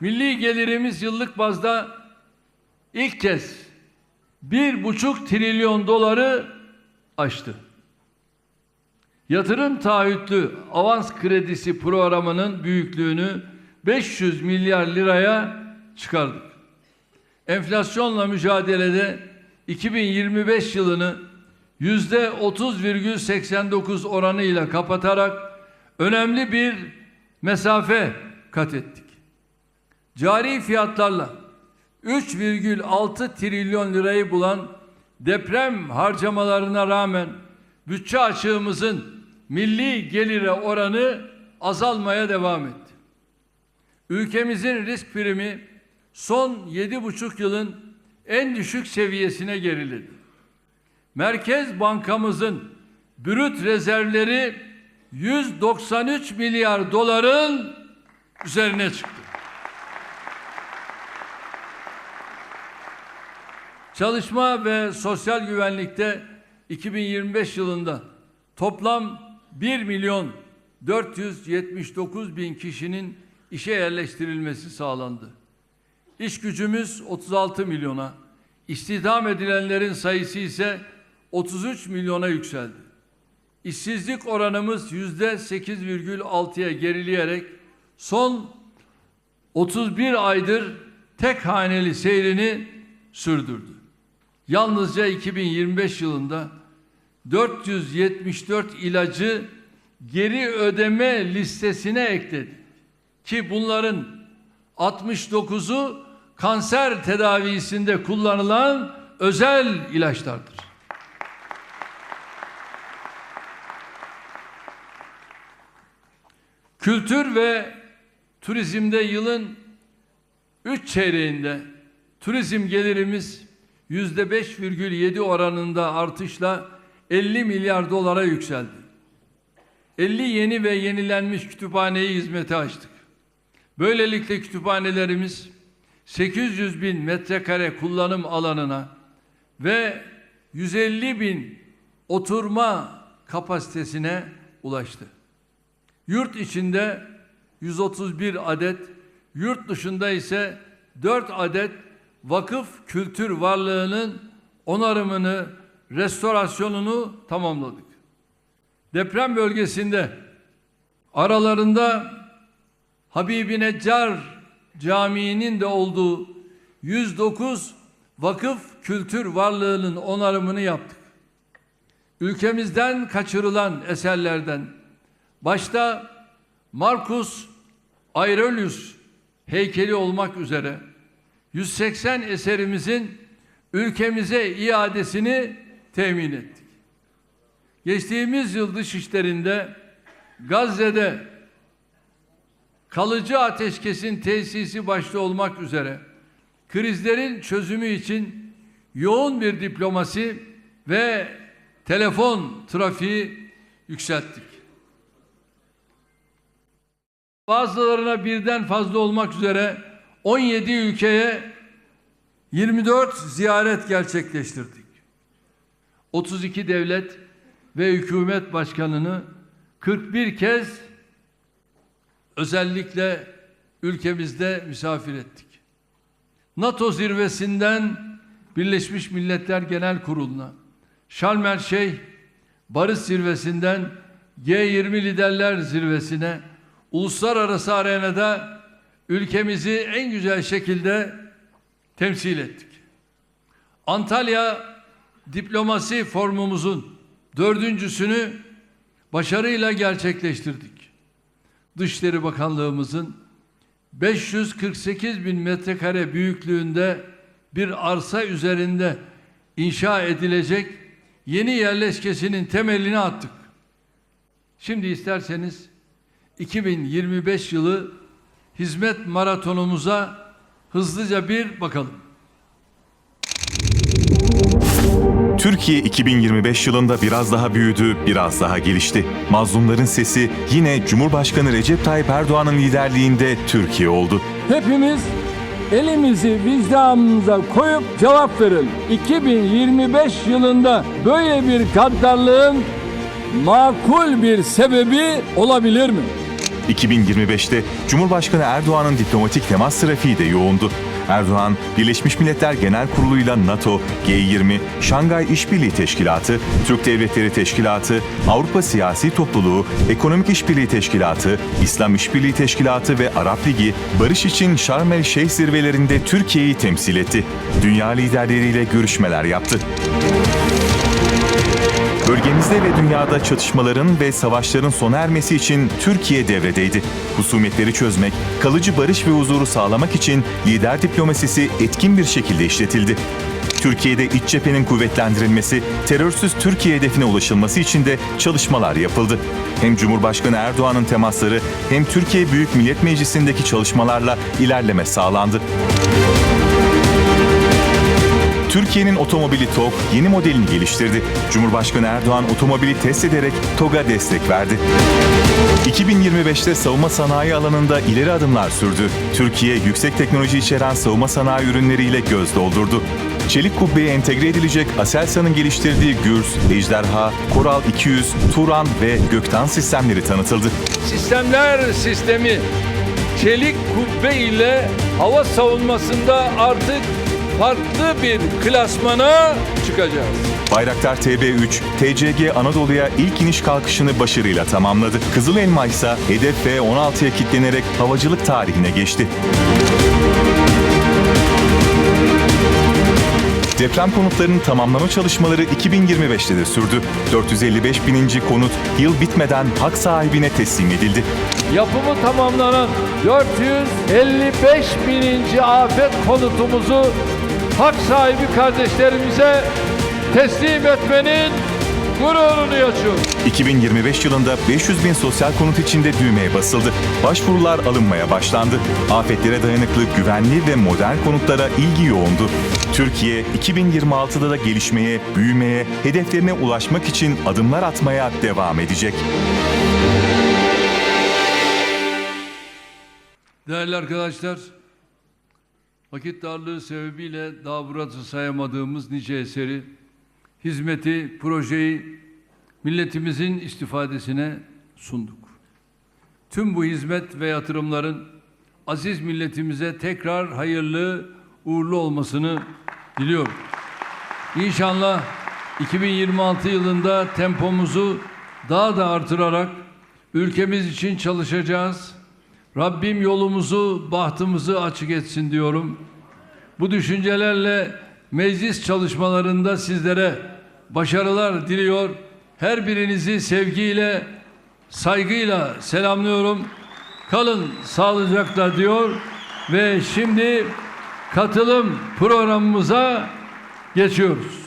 Milli gelirimiz yıllık bazda ilk kez bir buçuk trilyon doları aştı. Yatırım taahhütlü avans kredisi programının büyüklüğünü 500 milyar liraya çıkardık. Enflasyonla mücadelede 2025 yılını yüzde 30,89 oranıyla kapatarak önemli bir mesafe kat ettik. Cari fiyatlarla 3,6 trilyon lirayı bulan deprem harcamalarına rağmen bütçe açığımızın milli gelire oranı azalmaya devam etti. Ülkemizin risk primi son yedi buçuk yılın en düşük seviyesine geriledi. Merkez Bankamızın brüt rezervleri 193 milyar doların üzerine çıktı. Çalışma ve sosyal güvenlikte 2025 yılında toplam 1 milyon 479 bin kişinin işe yerleştirilmesi sağlandı. İş gücümüz 36 milyona, istihdam edilenlerin sayısı ise 33 milyona yükseldi. İşsizlik oranımız yüzde 8,6'ya gerileyerek son 31 aydır tek haneli seyrini sürdürdü. Yalnızca 2025 yılında 474 ilacı geri ödeme listesine ekledi. Ki bunların 69'u kanser tedavisinde kullanılan özel ilaçlardır. Kültür ve turizmde yılın 3 çeyreğinde turizm gelirimiz 5,7 oranında artışla 50 milyar dolara yükseldi. 50 yeni ve yenilenmiş kütüphaneyi hizmete açtık. Böylelikle kütüphanelerimiz 800 bin metrekare kullanım alanına ve 150 bin oturma kapasitesine ulaştı. Yurt içinde 131 adet, yurt dışında ise 4 adet vakıf kültür varlığının onarımını, restorasyonunu tamamladık. Deprem bölgesinde aralarında Habibi Neccar Camii'nin de olduğu 109 vakıf kültür varlığının onarımını yaptık. Ülkemizden kaçırılan eserlerden başta Marcus Aurelius heykeli olmak üzere 180 eserimizin ülkemize iadesini temin ettik. Geçtiğimiz yıl dış işlerinde Gazze'de kalıcı ateşkesin tesisi başta olmak üzere krizlerin çözümü için yoğun bir diplomasi ve telefon trafiği yükselttik. Bazılarına birden fazla olmak üzere 17 ülkeye 24 ziyaret gerçekleştirdik. 32 devlet ve hükümet başkanını 41 kez özellikle ülkemizde misafir ettik. NATO zirvesinden Birleşmiş Milletler Genel Kurulu'na, Şarm El Şeyh Barış Zirvesi'nden G20 Liderler Zirvesi'ne, uluslararası arenada ülkemizi en güzel şekilde temsil ettik. Antalya Diplomasi Forumumuzun dördüncüsünü başarıyla gerçekleştirdik. Dışişleri Bakanlığımızın 548 bin metrekare büyüklüğünde bir arsa üzerinde inşa edilecek yeni yerleşkesinin temelini attık. Şimdi isterseniz 2025 yılı hizmet maratonumuza hızlıca bir bakalım. Türkiye 2025 yılında biraz daha büyüdü, biraz daha gelişti. Mazlumların sesi yine Cumhurbaşkanı Recep Tayyip Erdoğan'ın liderliğinde Türkiye oldu. Hepimiz elimizi vicdanımıza koyup cevap verelim. 2025 yılında böyle bir gaddarlığın makul bir sebebi olabilir mi? 2025'te Cumhurbaşkanı Erdoğan'ın diplomatik temas trafiği de yoğundu. Erdoğan, Birleşmiş Milletler Genel Kurulu'yla NATO, G20, Şangay İşbirliği Teşkilatı, Türk Devletleri Teşkilatı, Avrupa Siyasi Topluluğu, Ekonomik İşbirliği Teşkilatı, İslam İşbirliği Teşkilatı ve Arap Ligi, barış için Şarm el Şeyh zirvelerinde Türkiye'yi temsil etti. Dünya liderleriyle görüşmeler yaptı. Bölgemizde ve dünyada çatışmaların ve savaşların sona ermesi için Türkiye devredeydi. Husumetleri çözmek, kalıcı barış ve huzuru sağlamak için lider diplomasisi etkin bir şekilde işletildi. Türkiye'de iç cephenin kuvvetlendirilmesi, terörsüz Türkiye hedefine ulaşılması için de çalışmalar yapıldı. Hem Cumhurbaşkanı Erdoğan'ın temasları hem Türkiye Büyük Millet Meclisi'ndeki çalışmalarla ilerleme sağlandı. Türkiye'nin otomobili TOG yeni modelini geliştirdi. Cumhurbaşkanı Erdoğan otomobili test ederek TOG'a destek verdi. 2025'te savunma sanayi alanında ileri adımlar sürdü. Türkiye yüksek teknoloji içeren savunma sanayi ürünleriyle göz doldurdu. Çelik kubbeye entegre edilecek Aselsan'ın geliştirdiği Gürs, Ejderha, Koral 200, Turan ve Göktan sistemleri tanıtıldı. Sistemler sistemi çelik kubbe ile hava savunmasında artık farklı bir klasmana çıkacağız. Bayraktar TB3, TCG Anadolu'ya ilk iniş kalkışını başarıyla tamamladı. Kızıl Elma ise hedef F-16'ya kilitlenerek havacılık tarihine geçti. Deprem konutlarının tamamlama çalışmaları 2025'te de sürdü. 455 bininci konut yıl bitmeden hak sahibine teslim edildi. Yapımı tamamlanan 455 bininci afet konutumuzu hak sahibi kardeşlerimize teslim etmenin gururunu yaşıyoruz. 2025 yılında 500 bin sosyal konut içinde düğmeye basıldı. Başvurular alınmaya başlandı. Afetlere dayanıklı, güvenli ve modern konutlara ilgi yoğundu. Türkiye 2026'da da gelişmeye, büyümeye, hedeflerine ulaşmak için adımlar atmaya devam edecek. Değerli arkadaşlar, vakit darlığı sebebiyle daha burada sayamadığımız nice eseri, hizmeti, projeyi milletimizin istifadesine sunduk. Tüm bu hizmet ve yatırımların aziz milletimize tekrar hayırlı, uğurlu olmasını diliyorum. İnşallah 2026 yılında tempomuzu daha da artırarak ülkemiz için çalışacağız. Rabbim yolumuzu, bahtımızı açık etsin diyorum. Bu düşüncelerle meclis çalışmalarında sizlere başarılar diliyor. Her birinizi sevgiyle, saygıyla selamlıyorum. Kalın sağlıcakla diyor ve şimdi katılım programımıza geçiyoruz.